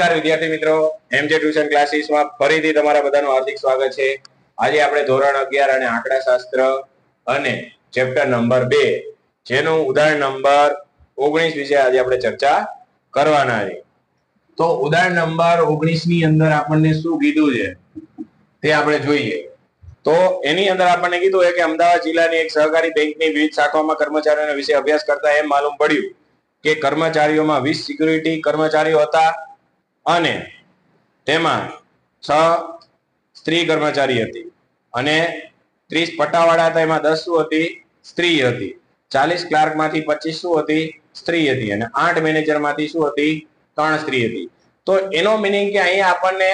નમસ્કાર વિદ્યાર્થી મિત્રો. એમજે ટ્યુશન ક્લાસીસમાં ફરીથી તમારા બધાનું હાર્દિક સ્વાગત છે. આજે આપણે ધોરણ અગિયાર અને આંકડા શાસ્ત્ર અને ચેપ્ટર નંબર બે, જેનું ઉદાહરણ નંબર ઓગણીસ વિશે આજે આપણે ચર્ચા કરવાના છે. તો ઉદાહરણ નંબર ઓગણીસની અંદર આપણને શું કીધું છે? તે આપણે જોઈએ. તો એની અંદર આપણને કીધું કે અમદાવાદ જિલ્લાની એક સહકારી બેંકની વિવિધ શાખાઓમાં કર્મચારીઓના વિશે અભ્યાસ કરતા એમ માલુમ પડ્યું કે કર્મચારીઓમાં વીસ સિક્યુરિટી કર્મચારીઓ હતા. અને તેમાં છ સ્ત્રી કર્મચારી હતી અને ત્રીસ પટ્ટાવાળા હતા, એમાં દસ શું હતી? સ્ત્રી હતી. ચાલીસ ક્લાર્કમાંથી પચીસ શું હતી? સ્ત્રી હતી. અને આઠ મેનેજરમાંથી શું હતી? ત્રણ સ્ત્રી હતી. તો એનો મિનિંગ કે અહીંયા આપણને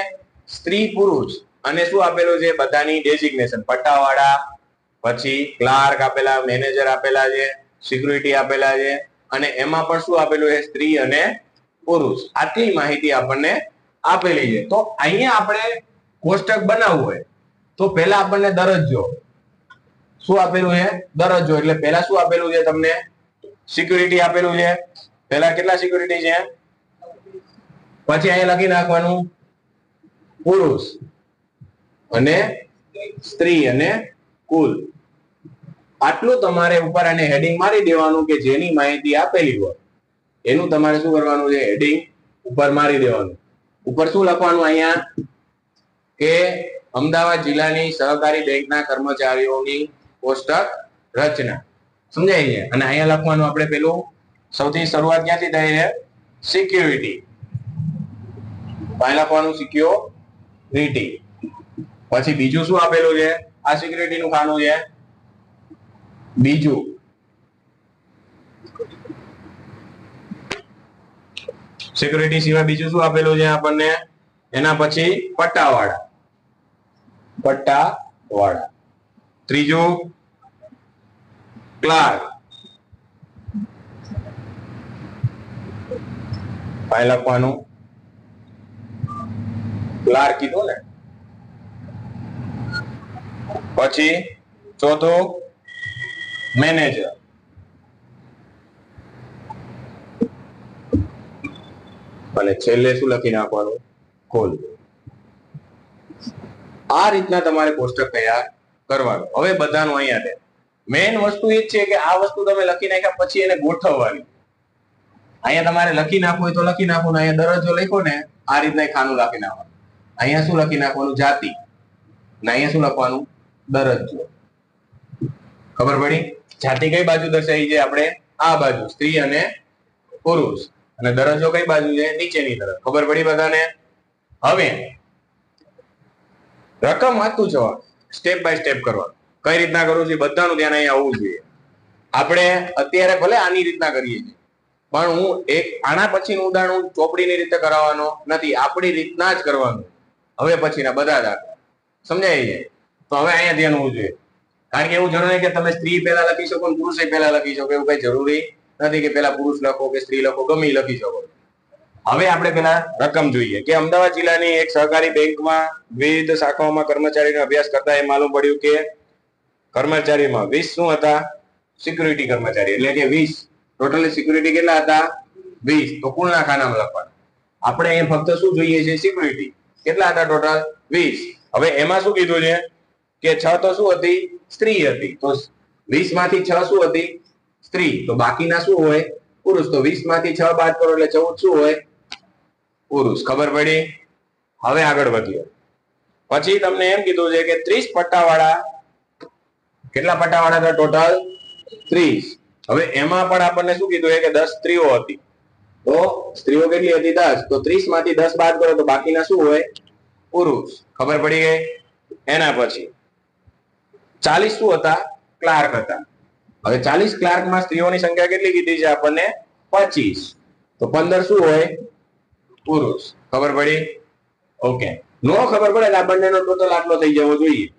સ્ત્રી પુરુષ અને શું આપેલું છે? બધાની ડેઝિગ્નેશન પટ્ટાવાળા, પછી ક્લાર્ક આપેલા, મેનેજર આપેલા છે સિક્યુરિટી આપેલા છે. અને એમાં પણ શું આપેલું છે? સ્ત્રી અને પુરુષ આટલી માહિતી આપણને આપેલી છે. તો અહીંયા આપણે કોષ્ટક બનાવવું હોય. તો પહેલા આપણને દરજ્જો. શું આપેલું છે? દરજ્જો. એટલે પહેલા શું આપેલું છે તમને? સિક્યુરિટી આપેલું છે. પહેલા કેટલા સિક્યુરિટી છે? પછી અહીંયા લખી નાખવાનું. પુરુષ અને સ્ત્રી અને કુલ. આટલું તમારે ઉપર અને હેડિંગ મારી દેવાનું કે જેની માહિતી આપેલી હોય. એનું તમારે શું કરવાનું છે? હેડિંગ ઉપર મારી દેવાનું. ઉપર શું લખવાનું અહીંયા? કે અમદાવાદ જિલ્લાની સહકારી બેંકના કર્મચારીઓની કોષ્ટક રચના. સમજાય છે? અને અહીંયા લખવાનું આપણે પેલું સૌથી શરૂઆત ક્યાંથી થઈ છે? સિક્યુરિટી અહીંયા લખવાનું સિક્યોરિટી પછી બીજું શું આપેલું છે? આ સિક્યુરિટી નું ખાનું છે? બીજું. સિક્યુરિટી સિવાય બીજું શું આપેલું છે આપણને? એના પછી પટ્ટાવાળા. પટ્ટાવાળા. ત્રીજું, ક્લાર્ક. અહીં લખવાનું ક્લાર્ક કીધું ને? પછી ચોથું, મેનેજર. અને છેલ્લે શું લખી નાખવાનું? કોલ. આ રીતના તમારે કોષ્ટક તૈયાર કરવાનું. હવે બધાનું અહીંયા છે. મેઇન વસ્તુ એ છે કે આ વસ્તુ તમે લખી નાખ્યા પછી એને ગોઠવવાની. અહીંયા તમારે લખી નાખવું હોય તો લખી નાખો ને અહીંયા દરજ્જો લખો ને આ રીતના ખાનું લખી નાખવાનું. અહીંયા શું લખી નાખવાનું? જાતિ. ને અહીંયા શું લખવાનું? દરજ્જો. ખબર પડી? જાતિ કઈ બાજુ દર્શાવી છે આપણે? આ બાજુ, સ્ત્રી અને પુરુષ. અને દરજ્જો કઈ બાજુ છે? નીચેની તરફ. ખબર પડી બધાને? હવે રકમ વાંચતું જવા સ્ટેપ બાય સ્ટેપ કરવા. કઈ રીતના કરવું છે બધાનું ધ્યાન અહીંયા આવવું જોઈએ. આપણે અત્યારે ભલે આની રીતના કરીએ છીએ, પણ હું એક આના પછીનું ઉદાહરણ હું ચોપડીની રીતે કરાવવાનો નથી. આપણી રીતના જ કરવાનું. હવે પછીના બધા દાખલા. સમજાય છે? તો હવે અહીંયા ધ્યાન હોવું જોઈએ. કારણ કે એવું જરૂરી કે તમે સ્ત્રી પહેલા લખી શકો પુરુષે પહેલા લખી શકો. એવું કઈ જરૂરી નથી કે પેલા પુરુષ લખો કે સ્ત્રી લખો, ગમે લખી શકો હવે આપણે પેલા રકમ જોઈએ કે અમદાવાદ જિલ્લાની એક સહકારી બેંકમાં વિવિધ શાખાઓમાં કર્મચારીનો અભ્યાસ કરતા એ માલુમ પડ્યું કે કર્મચારીમાં વીસ શું હતા? સિક્યુરિટી કર્મચારી, એટલે કે વીસ. ટોટલી સિક્યુરિટી કેટલા હતા? વીસ. તો કુલના ખાનામાં લખવાનું. આપણે એ ફક્ત શું જોઈએ છે સિક્યુરિટી. કેટલા હતા ટોટલ? વીસ. હવે એમાં શું કીધું છે? કે છ તો શું હતી? સ્ત્રી હતી. તો વીસમાંથી છ શું હતી? સ્ત્રી તો બાકીના શું હોય? પુરુષ. તો વીસમાંથી છ બાદ કરો એટલે ચૌદ શું હોય? પુરુષ. ખબર પડી? હવે આગળ વધીએ. પછી તમને એમ કીધું છે કે ત્રીસ પટ્ટાવાળા કેટલા પટ્ટાવાળા હતા ટોટલ? ત્રીસ. હવે એમાં પણ આપણને શું કીધું કે દસ સ્ત્રીઓ હતી. તો સ્ત્રીઓ કેટલી હતી? દસ. તો ત્રીસમાંથી દસ બાદ કરો તો બાકીના શું હોય? પુરુષ. ખબર પડી ગઈ? એના પછી ચાલીસ શું હતા? ક્લાર્ક હતા. હવે ચાલીસ ક્લાર્કમાં સ્ત્રીઓની સંખ્યા કેટલી કીધી છે આપણને? પચીસ. તો પંદર શું હોય? પુરુષ. ખબર પડી? ઓકે. નો ખબર પડે એટલે આ બંનેનો ટોટલ આટલો થઈ જવો જોઈએ.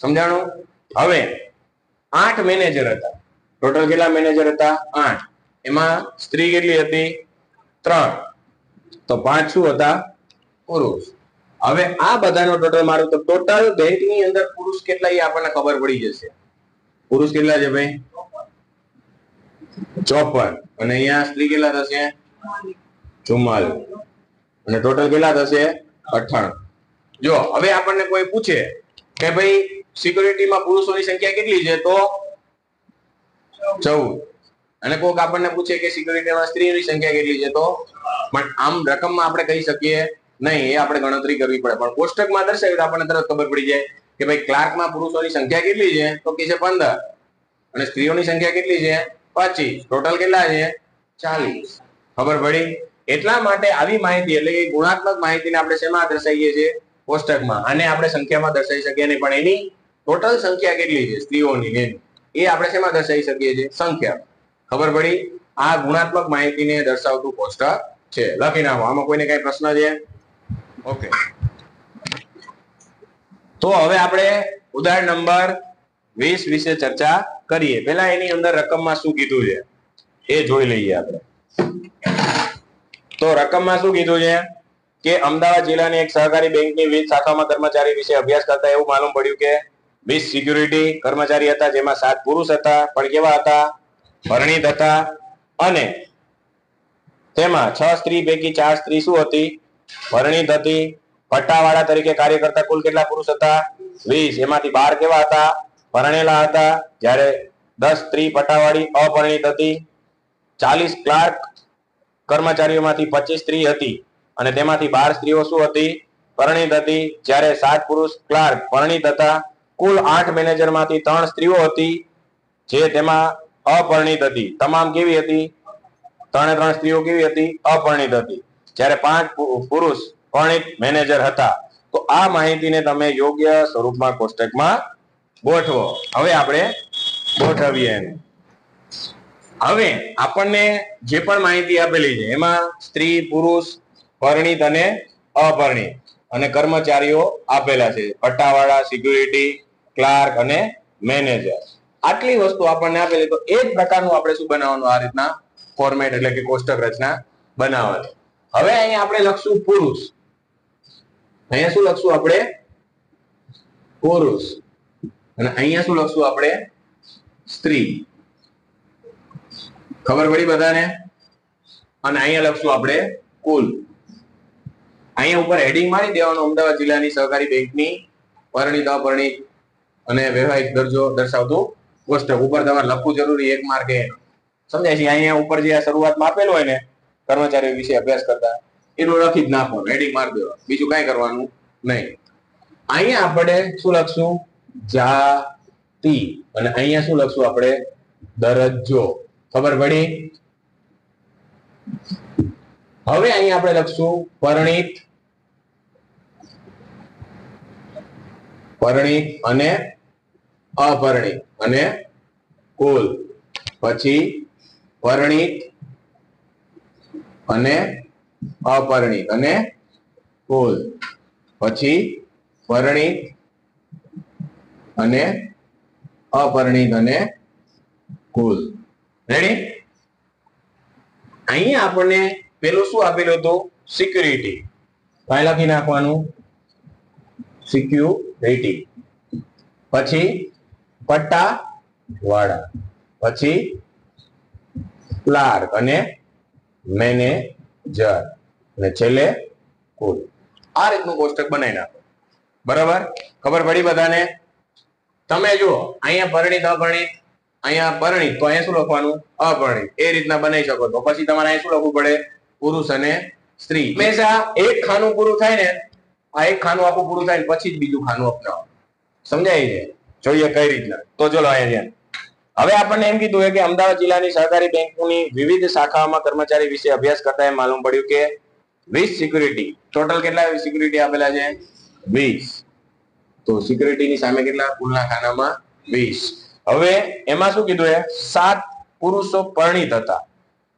સમજાણું? હવે, આઠ મેનેજર હતા. ટોટલ કેટલા મેનેજર હતા? આઠ. એમાં સ્ત્રી કેટલી હતી? ત્રણ. તો પાંચ શું હતા? પુરુષ. હવે આ બધાનો ટોટલ મારું તો ટોટલ બેંકની અંદર પુરુષ કેટલા એ આપણને ખબર પડી જશે. પુરુષ કેટલા છે ભાઈ? ચોપન. અને અહીંયા સ્ત્રી કેટલા થશે? ચુમ્માલ અને ટોટલ કેટલા થશે? અઠાણું જો, હવે આપણને કોઈ પૂછે કે ભાઈ સિક્યુરિટીમાં પુરુષોની સંખ્યા કેટલી છે, તો ચૌદ. અને કોઈક આપણને પૂછે કે સિક્યુરિટીમાં સ્ત્રીની સંખ્યા કેટલી છે, તો? પણ આમ રકમમાં આપણે કહી શકીએ નહીં, એ આપણે ગણતરી કરવી પડે. પણ કોષ્ટકમાં દર્શાવ્યું આપણને તરત ખબર પડી જાય કે ભાઈ ક્લાર્કમાં પુરુષોની સંખ્યા કેટલી છે? તો કે છે પંદર. અને સ્ત્રીઓની સંખ્યા કેટલી છે? પચીસ. ટોટલ કેટલા છે? ચાલીસ. ખબર પડી? એટલા માટે આવી માહિતી, એટલે કે ગુણાત્મક માહિતીને આપણે શેમાં દર્શાવીએ છીએ? કોષ્ટકમાં. આને આપણે સંખ્યામાં દર્શાવી શકીએ નહીં, પણ એની ટોટલ સંખ્યા કેટલી છે? સ્ત્રીઓની એ આપણે શેમાં દર્શાવી શકીએ છીએ? સંખ્યા. ખબર પડી? આ ગુણાત્મક માહિતીને દર્શાવતું કોષ્ટક છે. લખી નાખો. આમાં કોઈને કઈ પ્રશ્ન છે? ઓકે. તો હવે આપણે ઉદાહરણ નંબર વીસ વિશે ચર્ચા કરીએ. પેલા એની અંદર રકમમાં શું કીધું છે? એ જોઈ લઈએ આપણે. તો રકમમાં શું કીધું છે? કે અમદાવાદ જિલ્લાની એક સહકારી બેંકની વીજ શાખામાં કર્મચારી વિશે અભ્યાસ કરતા એવું માલુમ પડ્યું કે વીસ સિક્યુરિટી કર્મચારી હતા જેમાં સાત પુરુષ હતા, પણ કેવા હતા? પરણિત હતા. અને તેમાં છ સ્ત્રી પૈકી ચાર સ્ત્રી શું હતી? પરણિત હતી. પટ્ટાવાળા તરીકે કાર્ય કરતા કુલ કેટલા પુરુષ હતા? વીસ. એમાંથી બાર કેવા હતા? પરણેલા હતા. જ્યારે દસ સ્ત્રી પટ્ટાવાળી અપરિણિત હતી. ચાલીસ ક્લાર્ક કર્મચારીઓમાંથી પચીસ સ્ત્રી હતી. અને તેમાંથી બાર સ્ત્રીઓ શું હતી? પરણિત હતી. જ્યારે સાત પુરુષ ક્લાર્ક પરણિત હતા. કુલ આઠ મેનેજરમાંથી ત્રણ સ્ત્રીઓ હતી, જે તેમાં અપરિણિત હતી. તમામ કેવી હતી? ત્રણે ત્રણ સ્ત્રીઓ કેવી હતી? અપરિણિત હતી. જ્યારે પાંચ પુ- પુરુષ એક મેનેજર હતા. તો આ માહિતીને તમે યોગ્ય સ્વરૂપમાં કોષ્ટકમાં ગોઠવો. હવે આપણે ગોઠવીએ. એને હવે આપણને જે પણ માહિતી આપેલી છે, એમાં સ્ત્રી, પુરુષ, પરણિત અને અપરિણિત અને કર્મચારીઓ આપેલા છે. પટ્ટાવાળા સિક્યુરિટી ક્લાર્ક અને મેનેજર આટલી વસ્તુ આપણને આપેલી, તો એ જ પ્રકારનું આપણે શું બનાવવાનું? આ રીતના ફોર્મેટ એટલે કે કોષ્ટક રચના બનાવવાની. હવે અહીંયા આપણે લખશું પુરુષ. અહીંયા શું લખશું આપણે? પુરુષ. અને અહીંયા શું લખશું આપણે? સ્ત્રી. ખબર પડી બધાને? અને અહીંયા લખશું આપણે કુલ. અહીંયા ઉપર હેડિંગ મારી દેવાનું અમદાવાદ જિલ્લાની સહકારી બેંકની પરણિત અપરણિત અને વૈવાહિક દરજ્જો દર્શાવતું કોષ્ટક ઉપર તમારે લખવું જરૂરી એક માર્ક સમજાય છે? અહીંયા ઉપર જે આ શરૂઆતમાં આપેલું હોય ને, કર્મચારીઓ વિશે અભ્યાસ કરતા. એટલું લખી જ નાખવાનું હેડિંગ માર દેવાનું બીજું કાંઈ કરવાનું નહીં. અહીંયા આપણે શું લખશું? જાતિ. અને અહીંયા શું લખશું આપણે? દરજ્જો. ખબર પડી? હવે અહીંયા આપણે લખશું પરણિત. પરણિત અને અપરણિત અને કુલ. પછી પરણિત અને અપરિણિત અને કુલ. પછી પરણિત અને અપરિણિત અને કુલ. રેડી અહીંયા આપણને પેલું શું આપેલું હતું? સિક્યુરિટી કઈ લખી નાખવાનું? સિક્યુરિટી પછી પટ્ટા વાળા પછી ક્લાર્ક અને મેનેજર અને છેલ્લે કુલ. આ રીતનું કોષ્ટક બનાવી નાખો. બરાબર? ખબર પડી બધાને? તમે જુઓ, અહીંયા પરિણિત, અપરિણિત, અહીંયા પરણિત, તો અહીંયા શું લખવાનું? અભરણિત એ રીતના બનાવી શકો તો પછી તમારે અહીંયા શું લખવું પડે? પુરુષ અને સ્ત્રી. હંમેશા એક ખાનું પૂરું થાય ને, આ એક ખાનું આખું પૂરું થાય પછી જ બીજું ખાનું અપનાવો. સમજાય છે? જોઈએ કઈ રીતના. તો ચલો અહીંયા હવે આપણને એમ કીધું કે અમદાવાદ જિલ્લાની સહકારી બેંકોની વિવિધ શાખાઓમાં કર્મચારી વિશે અભ્યાસ કરતા એમ માલુમ પડ્યું કે વીસ સિક્યુરિટી ટોટલ કેટલા સિક્યુરિટી આપેલા છે? વીસ. તો સિક્યુરિટીની સામે કેટલા? કુલના ખાનામાં વીસ. હવે એમાં શું કીધું એ સાત પુરુષો પરણિત હતા.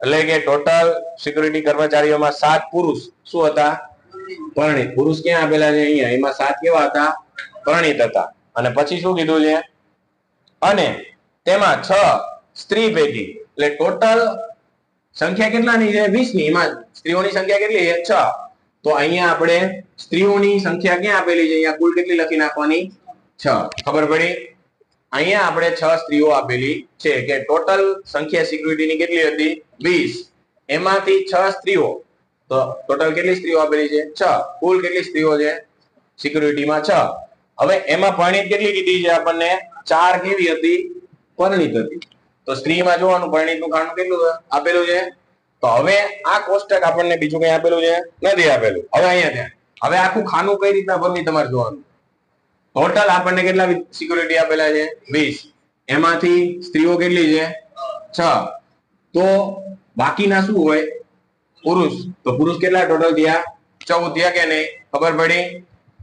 એટલે કે ટોટલ સિક્યુરિટી કર્મચારીઓમાં સાત પુરુષ શું હતા? પરણિત. પુરુષ ક્યાં આપેલા છે? અહીંયા. એમાં સાત કેવા હતા? પરણિત હતા. અને પછી શું કીધું છે? અને તેમાં છ સ્ત્રી પેઢી એટલે ટોટલ સંખ્યા કેટલાની છે? વીસની એમાં સ્ત્રીઓની સંખ્યા કેટલી? છે છ. તો અહીંયા આપણે સ્ત્રીઓની સંખ્યા ક્યાં આપેલી છે? અહીંયા કુલ કેટલી લખી નાખવાની? છ. ખબર પડી? અહીંયા આપણે છ સ્ત્રીઓ આપેલી છે કે ટોટલ સંખ્યા સિક્યુરિટીની કેટલી હતી? વીસ. એમાંથી છ સ્ત્રીઓ. તો ટોટલ કેટલી સ્ત્રીઓ આપેલી છે? છ. કુલ કેટલી સ્ત્રીઓ છે? સિક્યુરિટીમાં છ. હવે એમાં પરણિત કેટલી કીધી છે આપણને? ચાર કેવી હતી? પરણિત હતી. તો સ્ત્રીમાં જોવાનું પરણિતનું ખાનું કેટલું આપેલું છે? તો હવે આ કોષ્ટક આપણને બીજું કઈ આપેલું છે? નથી આપેલું. હવે અહીંયા ત્યાં હવે આખું ખાનું કઈ રીતના ભરવી તમારે જોવાનું? ટોટલ આપણને કેટલા સિક્યુરિટી આપેલા છે? વીસ. એમાંથી સ્ત્રીઓ કેટલી છે? છ. તો બાકીના શું હોય? પુરુષ. તો પુરુષ કેટલા ટોટલ થયા? ચૌદ થયા કે નહીં? ખબર પડી?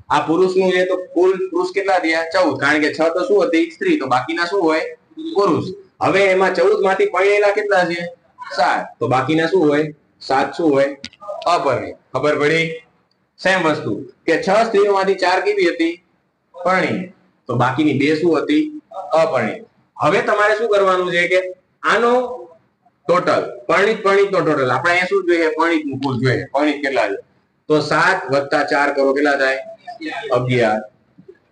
આ પુરુષનું છે તો કુલ પુરુષ કેટલા થયા? ચૌદ. કારણ કે છ તો શું હતી? સ્ત્રી. તો બાકીના શું હોય? પુરુષ હવે એમાં ચૌદમાંથી પરણેલા કેટલા છે? સાત. તો બાકીના શું હોય? સાત શું હોય? અપરિણિત ખબર પડી? સેમ વસ્તુ. કે છ સ્ત્રીઓમાંથી ચાર કેવી હતી? પરણિત તો બાકીની બે શું હતી? અપરિણિત હવે તમારે શું કરવાનું છે કે આનો ટોટલ પરણિત પરણિત નો ટોટલ આપણે અહીંયા શું જોઈએ? પરણિત કુલ જોઈએ. પરણિત કેટલા છે? તો સાત વત્તા ચાર કરો કેટલા થાય? અગિયાર.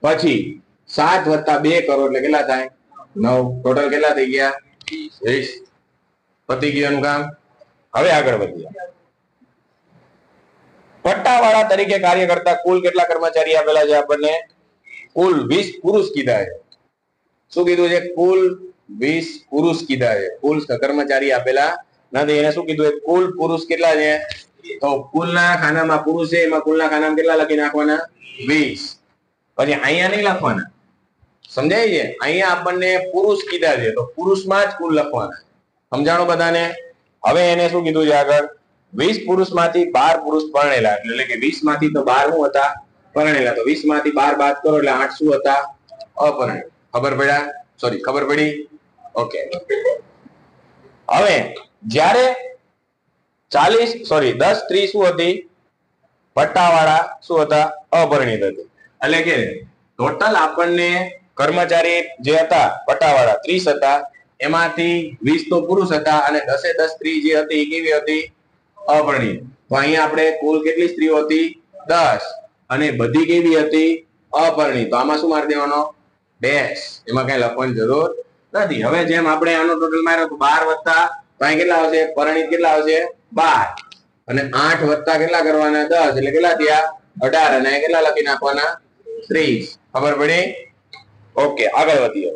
પછી સાત વત્તા બે કરો એટલે કેટલા થાય? નવ. ટોટલ કેટલા થઈ ગયા? વીસ પતી ગયું કામ? હવે આગળ વધીએ. પટ્ટાવાળા તરીકે કાર્ય કરતા કુલ કેટલા કર્મચારી આપેલા છે આપણને? કુલ વીસ પુરુષ કીધા છે શું કીધું છે? કુલ વીસ પુરુષ કીધા છે કુલ કર્મચારી આપેલા નથી. એને શું કીધું? કુલ પુરુષ કેટલા છે? તો કુલના ખાનામાં પુરુષ છે. એમાં કુલના ખાનામાં કેટલા લખી નાખવાના? વીસ. પછી અહીંયા નહીં લખવાના. સમજાય છે? અહીંયા આપણને પુરુષ કીધા છે, તો પુરુષમાં જ કુલ લખવાના સમજાણો બધાને? હવે એને શું કીધું છે આગળ? વીસ પુરુષમાંથી બાર પુરુષ પરણેલા, એટલે કે વીસમાંથી તો બાર શું હતા? પરણેલા. તો વીસમાંથી બાર બાદ કરો એટલે આઠ શું હતા? અપરિણિત ખબર પડ્યા સોરી ખબર પડી? ઓકે હવે, જ્યારે ચાલીસ સોરી દસ સ્ત્રી શું હતી? પટ્ટાવાળા શું હતા? અપરિણિત હતી. એટલે કે ટોટલ આપણને કર્મચારી જે હતા, પટાવાળા ત્રીસ હતા, એમાંથી વીસ તો પુરુષ હતા અને દસે દસ સ્ત્રી જે હતી એ કેવી હતી? અપરિણિત તો અહીંયા આપણે કુલ કેટલી સ્ત્રીઓ હતી? દસ. અને બધી કેવી હતી? અપરિણિત તો આમાં શું મારી દેવાનો? ડેશ. એમાં કઈ લખવાની જરૂર નથી. હવે જેમ આપણે આનો ટોટલ માર્યો તો બાર વત્તા અહીં કેટલા આવશે? પરિણિત કેટલા આવશે? બાર. અને આઠ વત્તા કેટલા કરવાના? દસ. એટલે કેટલા થયા? અઢાર. અને કેટલા લખી નાખવાના? ત્રીસ. ખબર પડી? ઓકે આગળ વધીએ.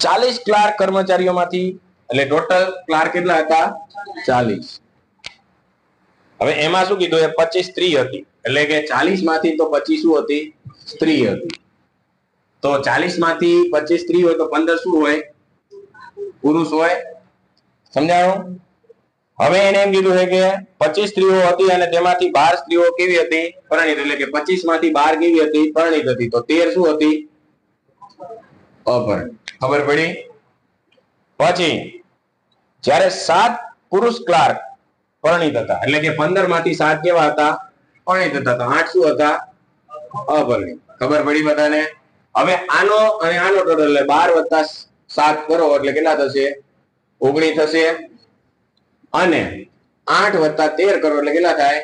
ચાલીસ ક્લાર્ક કર્મચારીઓમાંથી, એટલે ટોટલ ક્લાર્ક કેટલા હતા? ચાલીસ. હવે એમાં શું કીધું એ પચીસ સ્ત્રી હતી. એટલે કે ચાલીસમાંથી તો પચીસ શું હતી? સ્ત્રી હતી. તો ચાલીસમાંથી પચીસ સ્ત્રી હોય તો પંદર શું હોય? પુરુષ હોય? સમજાણું? હવે એને એમ કીધું છે કે પચીસ સ્ત્રીઓ હતી અને તેમાંથી બાર સ્ત્રીઓ કેવી હતી? પરણિત એટલે કે પચીસમાંથી બાર કેવી હતી? પરણિત હતી. તો તેર શું હતી? અપરિણિત ખબર પડી? પછી જ્યારે સાત પુરુષ ક્લાર્ક પરણિત હતા, એટલે કે પંદરમાંથી સાત કેવા હતા? પરણિત હતા. તો આઠ શું હતા? અપરણિત. ખબર પડી બધાને? હવે આનો અને આનો ટોટલ એટલે બાર વત્તા સાત કરો, એટલે કેટલા થશે? ઓગણીસ થશે. અને આઠ વત્તા તેર કરોડ એટલે કેટલા થાય?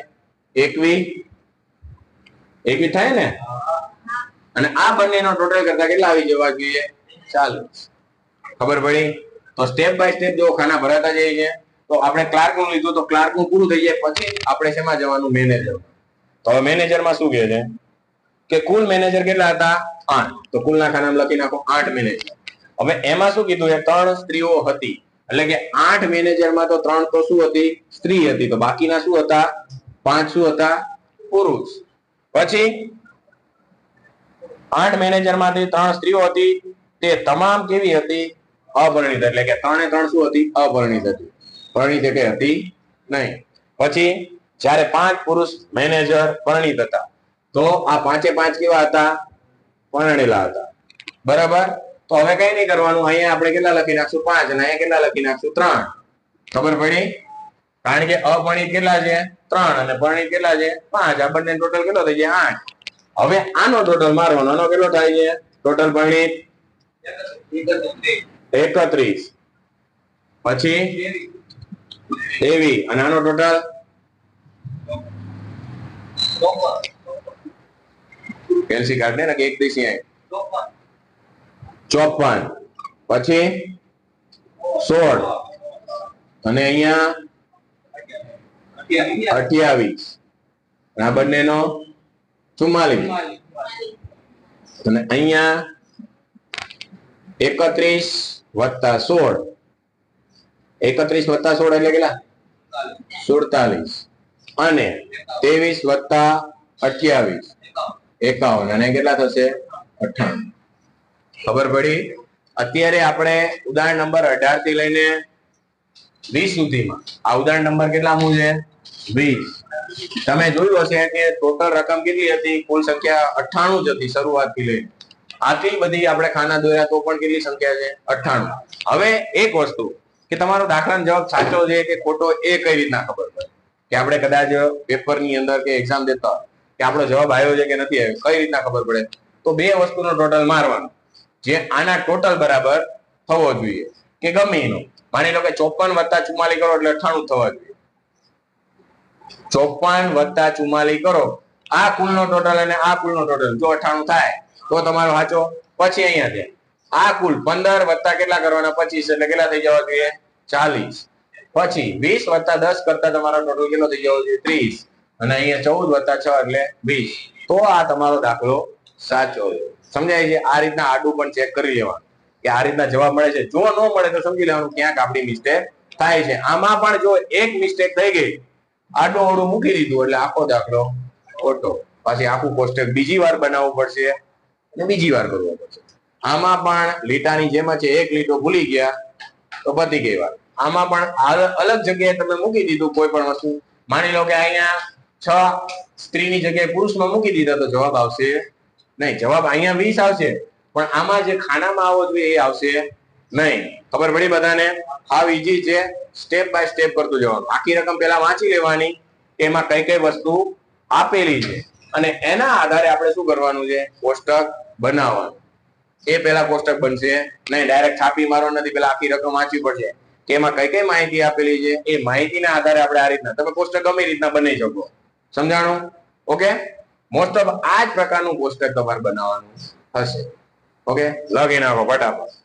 એકવી. એકવી થાય ને? અને આ બંનેનો ટોટલ કરતા કેટલા આવી જવા જોઈએ? ચાલો ખબર પડી? તો સ્ટેપ બાય સ્ટેપ જો ખાના ભરાતા જઈએ છે તો આપણે ક્લાર્કનું લીધું તો ક્લાર્કનું પૂરું થઈ જાય, પછી આપણે શેમાં જવાનું? મેનેજર તો હવે મેનેજરમાં શું કહે છે? કે કુલ મેનેજર કેટલા હતા? આઠ. તો કુલના ખાનામાં લખી નાખો આઠ મેનેજર હવે એમાં શું કીધું છે? ત્રણ સ્ત્રીઓ હતી. એટલે કે આઠ મેનેજરમાં તો ત્રણ તો શું હતી? સ્ત્રી હતી. તો બાકીના શું હતા? પાંચ શું હતા? પુરુષ. પછી આઠ મેનેજરમાંથી ત્રણ સ્ત્રીઓ હતી. તે તમામ કેવી હતી? અપરિણિત એટલે કે ત્રણે ત્રણ શું હતી? અપરિણિત હતી. પરિણિત એટલે હતી નહીં. પછી જ્યારે પાંચ પુરુષ મેનેજર પરિણિત હતા, તો આ પાંચે પાંચ કેવા હતા? પરણેલા હતા. બરાબર? તો હવે કઈ નહીં કરવાનું. અહીંયા આપણે કેટલા લખી નાખશું? પાંચ અને અહીંયા કેટલા લખી નાખશું? ત્રણ. ખબર પડી? કારણ કે અપરિણિત કેટલા છે? ત્રણ અને પરિણિત કેટલા છે? પાંચ. આ બંને ટોટલ કેટલો થઈ જાય? આઠ. હવે આનો ટોટલ મારવાનો. આનો કેટલો થાય છે? ટોટલ પરિણિત એકત્રીસ. પછી તેવી અને આનો ટોટલ કેલ્સી કાર્ડ ને એકત્રીસ ચોપન. પછી સોળ. અને અહીંયા અઠ્યાવીસ. આ બંનેનો ચુમ્માલીસ. અને અહીંયા એકત્રીસ વત્તા સોળ. એકત્રીસ વત્તા સોળ એટલે કેટલા? સુડતાલીસ. અને ત્રેવીસ વત્તા અઠ્યાવીસ. એકાવન. અને કેટલા થશે? અઠાણું ખબર પડી? અત્યારે આપણે ઉદાહરણ નંબર અઢારથી લઈને વીસ સુધીમાં. આ ઉદાહરણ નંબર કેટલામું છે? વીસ. તમે જોયું હશે કે ટોટલ રકમ કેટલી હતી? કુલ સંખ્યા અઠ્ઠાણું જ હતી શરૂઆતથી લઈને. આટલી બધી આપણે ખાના દોર્યા તો પણ કેટલી સંખ્યા છે? અઠાણું હવે એક વસ્તુ, કે તમારો દાખલાનો જવાબ સાચો છે કે ખોટો એ કઈ રીતના ખબર પડે? કે આપણે કદાચ પેપરની અંદર કે એક્ઝામ દેતા કે આપણો જવાબ આવ્યો છે કે નથી આવ્યો, કઈ રીતના ખબર પડે? તો બે વસ્તુનો ટોટલ મારવાનો. જે આના ટોટલ બરાબર થવો જોઈએ. કે ગમે એનો. માની લો કે ચોપન વત્તા ચુમ્માલી કરો એટલે અઠાણું થવા જોઈએ. ચોપન વત્તા ચુમ્માલી કરો. આ કુલનો ટોટલ અને આ કુલનો ટોટલ જો અઠાણું થાય, તો તમારો સાચો પછી અહીંયા છે. આ કુલ પંદર વત્તા કેટલા કરવાના? પચીસ. એટલે કેટલા થઈ જવા જોઈએ? ચાલીસ. પછી વીસ વત્તા દસ કરતા તમારો ટોટલ કેટલો થઈ જવો જોઈએ? ત્રીસ. અને અહીંયા ચૌદ વત્તા છ એટલે વીસ. તો આ તમારો દાખલો સાચો સમજાય છે આ રીતના આડું પણ ચેક કરી લેવાનું. કે આ રીતના જવાબ મળે છે. જો ન મળે તો સમજી લેવાનું ક્યાંક આપણી મિસ્ટેક થાય છે. આમાં પણ જો એક મિસ્ટેક થઈ ગઈ, આડું અવડું મૂકી દીધું એટલે આખો દાખલો ખોટો. પછી આખું કોષ્ટક બીજી વાર બનાવવું પડશે અને બીજી વાર કરવું પડશે. આમાં પણ લીટાની જેમ છે. એક લીટો ભૂલી ગયા તો પતી ગઈ વાત. આમાં પણ અલગ જગ્યાએ તમે મૂકી દીધું કોઈ પણ વસ્તુ. માની લો કે અહીંયા છ સ્ત્રીની જગ્યાએ પુરુષમાં મૂકી દીધા તો જવાબ આવશે નહીં, જવાબ અહીંયા વીસ આવશે. પણ આમાં જે ખાનામાં આવવો જોઈએ એ આવશે નહીં. ખબર પડી બધાને? હાવ ઈઝી છે. સ્ટેપ બાય સ્ટેપ કરતું જવાનું. આખી રકમ પહેલા વાંચી લેવાની. એમાં કઈ કઈ વસ્તુ આપેલી છે. અને એના આધારે આપણે શું કરવાનું છે? કોષ્ટક બનાવવાનું. એ પેલા કોષ્ટક બનશે. નહીં ડાયરેક્ટ છાપી મારવાનું નથી. પેલા આખી રકમ વાંચવી પડશે. કે એમાં કઈ કઈ માહિતી આપેલી છે? એ માહિતીના આધારે આપણે આ રીતના. તમે કોષ્ટક ગમે રીતના બનાવી શકો. સમજાણું? ઓકે? મોસ્ટ ઓફ આ જ પ્રકારનું પોસ્ટર તમારે બનાવવાનું હશે. ઓકે લખી નાખો ફટાફટ.